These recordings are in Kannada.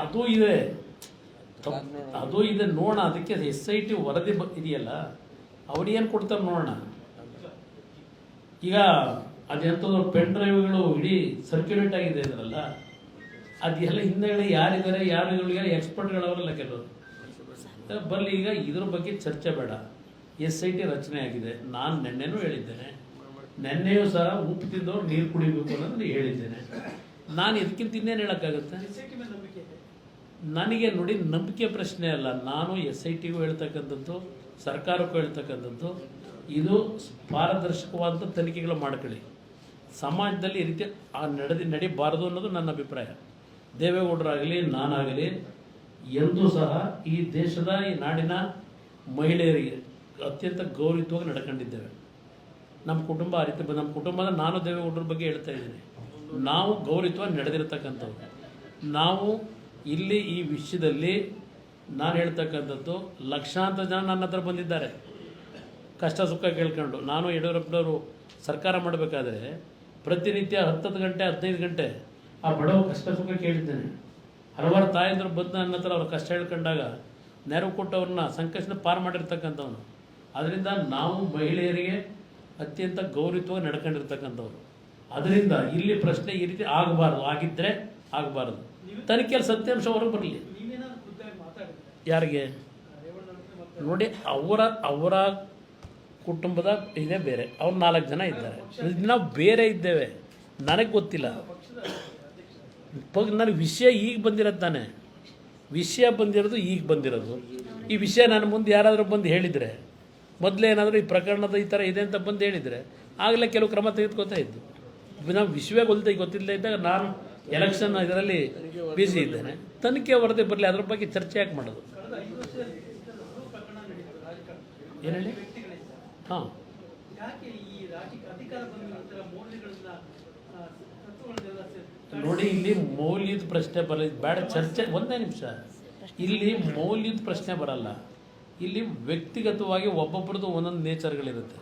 ಅದು ಇದೆ. ಅದು ಇದೆ ನೋಡೋಣ, ಅದಕ್ಕೆ ಎಸ್ ಐ ಟಿ ವರದಿ ಬ, ಇದೆಯಲ್ಲ, ಅವ್ರು ಏನು ಕೊಡ್ತಾರೆ ನೋಡೋಣ. ಈಗ ಅದೆಂಥದ್ದು ಪೆನ್ ಡ್ರೈವ್ಗಳು ಇಡೀ ಸರ್ಕ್ಯುಲೇಟ್ ಆಗಿದೆ ಇದರಲ್ಲ, ಅದೆಲ್ಲ ಹಿಂದೆಗಡೆ ಯಾರಿದ್ದಾರೆ ಯಾರುಗಳಿಗೆ ಎಕ್ಸ್ಪರ್ಟ್ಗಳವರಲ್ಲ ಕೆಲವರು ಬರಲಿ, ಈಗ ಇದ್ರ ಬಗ್ಗೆ ಚರ್ಚೆ ಬೇಡ. ಎಸ್ ಐ ಟಿ ರಚನೆ ಆಗಿದೆ. ನಾನು ನೆನ್ನೆನೂ ಹೇಳಿದ್ದೇನೆ. ನೆನ್ನೆಯೂ ಸಹ ಉಪ್ಪು ತಿಂದವ್ರು ನೀರು ಕುಡಿಬೇಕು ಅನ್ನೋದು ಹೇಳಿದ್ದೇನೆ. ನಾನು ಇದಕ್ಕಿಂತ ಇನ್ನೇನು ಹೇಳೋಕ್ಕಾಗುತ್ತೆ? ನನಗೆ ನೋಡಿ ನಂಬಿಕೆ ಪ್ರಶ್ನೆ ಅಲ್ಲ. ನಾನು ಎಸ್ ಐ ಟಿಗೂ ಹೇಳ್ತಕ್ಕಂಥದ್ದು, ಸರ್ಕಾರಕ್ಕೂ ಹೇಳ್ತಕ್ಕಂಥದ್ದು, ಇದು ಪಾರದರ್ಶಕವಾದಂಥ ತನಿಖೆಗಳು ಮಾಡ್ಕೊಳ್ಳಿ. ಸಮಾಜದಲ್ಲಿ ಈ ರೀತಿ ಆ ನಡೆದಿ, ನಡಿಬಾರದು ಅನ್ನೋದು ನನ್ನ ಅಭಿಪ್ರಾಯ. ದೇವೇಗೌಡರಾಗಲಿ, ನಾನಾಗಲಿ, ಎಂದೂ ಸಹ ಈ ದೇಶದ, ಈ ನಾಡಿನ ಮಹಿಳೆಯರಿಗೆ ಅತ್ಯಂತ ಗೌರವಿತವಾಗಿ ನಡ್ಕೊಂಡಿದ್ದೇವೆ. ನಮ್ಮ ಕುಟುಂಬ ಆ ರೀತಿ, ನಮ್ಮ ಕುಟುಂಬದ ನಾನು ದೇವೇಗೌಡರ ಬಗ್ಗೆ ಹೇಳ್ತಾ ಇದ್ದೀನಿ. ನಾವು ಗೌರವಿತವಾಗಿ ನಡೆದಿರ್ತಕ್ಕಂಥವ್ರು. ನಾವು ಇಲ್ಲಿ ಈ ವಿಷಯದಲ್ಲಿ ನಾನು ಹೇಳ್ತಕ್ಕಂಥದ್ದು ಲಕ್ಷಾಂತರ ಜನ ನನ್ನ ಹತ್ರ ಬಂದಿದ್ದಾರೆ. ಕಷ್ಟ ಸುಖ ಕೇಳ್ಕೊಂಡು. ನಾನು ಯಡಿಯೂರಪ್ಪನವರು ಸರ್ಕಾರ ಮಾಡಬೇಕಾದ್ರೆ ಪ್ರತಿನಿತ್ಯ ಹತ್ತತ್ತು ಗಂಟೆ, ಹದಿನೈದು ಗಂಟೆ ಆ ಬಡವ ಕಷ್ಟ ಸುಖ ಕೇಳಿದ್ದೇನೆ. ಹಲವಾರು ತಾಯಂದರು ಬಂದು ನನ್ನ ಹತ್ರ ಅವ್ರ ಕಷ್ಟ ಹೇಳ್ಕೊಂಡಾಗ ನೆರವು ಕೊಟ್ಟವ್ರನ್ನ ಸಂಕಷ್ಟನ ಪಾರು ಮಾಡಿರ್ತಕ್ಕಂಥವ್ನು ಅದರಿಂದ ನಾವು ಮಹಿಳೆಯರಿಗೆ ಅತ್ಯಂತ ಗೌರವವಾಗಿ ನಡ್ಕೊಂಡಿರ್ತಕ್ಕಂಥವ್ರು. ಅದರಿಂದ ಇಲ್ಲಿ ಪ್ರಶ್ನೆ ಈ ರೀತಿ ಆಗಬಾರ್ದು. ಆಗಿದ್ದರೆ ಆಗಬಾರ್ದು. ತನಿಖೆಯಲ್ಲಿ ಸತ್ಯಾಂಶ ಹೊರಗೆ ಬರಲಿ. ಯಾರಿಗೆ? ನೋಡಿ, ಅವರ ಅವರ ಕುಟುಂಬದ ಇದೇ ಬೇರೆ. ಅವ್ರು ನಾಲ್ಕು ಜನ ಇದ್ದಾರೆ. ನಾವು ಬೇರೆ ಇದ್ದೇವೆ. ನನಗೆ ಗೊತ್ತಿಲ್ಲ. ನನಗೆ ವಿಷಯ ಈಗ ಬಂದಿರೋದು ತಾನೆ. ವಿಷಯ ಬಂದಿರೋದು ಈಗ ಬಂದಿರೋದು. ಈ ವಿಷಯ ನನ್ನ ಮುಂದೆ ಯಾರಾದರೂ ಬಂದು ಹೇಳಿದರೆ, ಮೊದಲೇ ಏನಾದರೂ ಈ ಪ್ರಕರಣದ ಈ ಥರ ಇದೆ ಅಂತ ಬಂದು ಹೇಳಿದರೆ, ಆಗಲೇ ಕೆಲವು ಕ್ರಮ ತೆಗೆದುಕೊತಾ ಇದ್ದು. ನಾವು ವಿಷಯ ಗೊತ್ತಿಲ್ಲ ಗೊತ್ತಿಲ್ಲದೆ ಇದ್ದಾಗ ನಾನು ಎಲೆಕ್ಷನ್ ಇದರಲ್ಲಿ ಬ್ಯುಸಿ ಇದ್ದೇನೆ. ತನಿಖೆ ವರದಿ ಬರಲಿ, ಅದ್ರ ಬಗ್ಗೆ ಚರ್ಚೆ ಯಾಕೆ ಮಾಡೋದು? ಏನು ಹೇಳಿ ಹಾಂ. ನೋಡಿ, ಇಲ್ಲಿ ಮೌಲ್ಯದ ಪ್ರಶ್ನೆ ಬರಲಿ ಬೇಡ, ಚರ್ಚೆ, ಒಂದೇ ನಿಮಿಷ. ಇಲ್ಲಿ ಮೌಲ್ಯದ ಪ್ರಶ್ನೆ ಬರಲ್ಲ. ಇಲ್ಲಿ ವ್ಯಕ್ತಿಗತವಾಗಿ ಒಬ್ಬೊಬ್ಬರದ್ದು ಒಂದೊಂದು ನೇಚರ್ಗಳಿರುತ್ತೆ.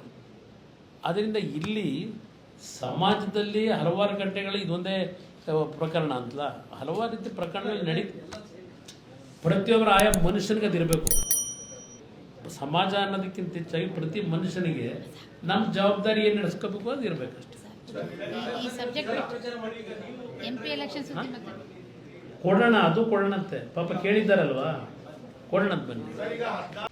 ಅದರಿಂದ ಇಲ್ಲಿ ಸಮಾಜದಲ್ಲಿ ಹಲವಾರು ಗಂಟೆಗಳು ಇದೊಂದೇ ಪ್ರಕರಣ ಅಂತಲ್ಲ ಹಲವಾರು ರೀತಿ ಪ್ರಕರಣಗಳು ನಡೀ ಪ್ರತಿಯೊಬ್ಬರ ಆಯಾ ಮನುಷ್ಯನಿಗೆ ಅದಿರಬೇಕು ಸಮಾಜ ಅನ್ನೋದಕ್ಕಿಂತ ಹೆಚ್ಚಾಗಿ ಪ್ರತಿ ಮನುಷ್ಯನಿಗೆ ನಮ್ಮ ಜವಾಬ್ದಾರಿ ಏನು ನಡೆಸ್ಕೋಬೇಕು ಅದು ಇರಬೇಕು ಮತ್ತೆ? ಕೊಡೋಣ ಅದು ಕೊಡೋಣಂತೆ. ಪಾಪ ಕೇಳಿದ್ದಾರಲ್ವಾ? ಕೊಡೋಣಂತ ಬನ್ನಿ.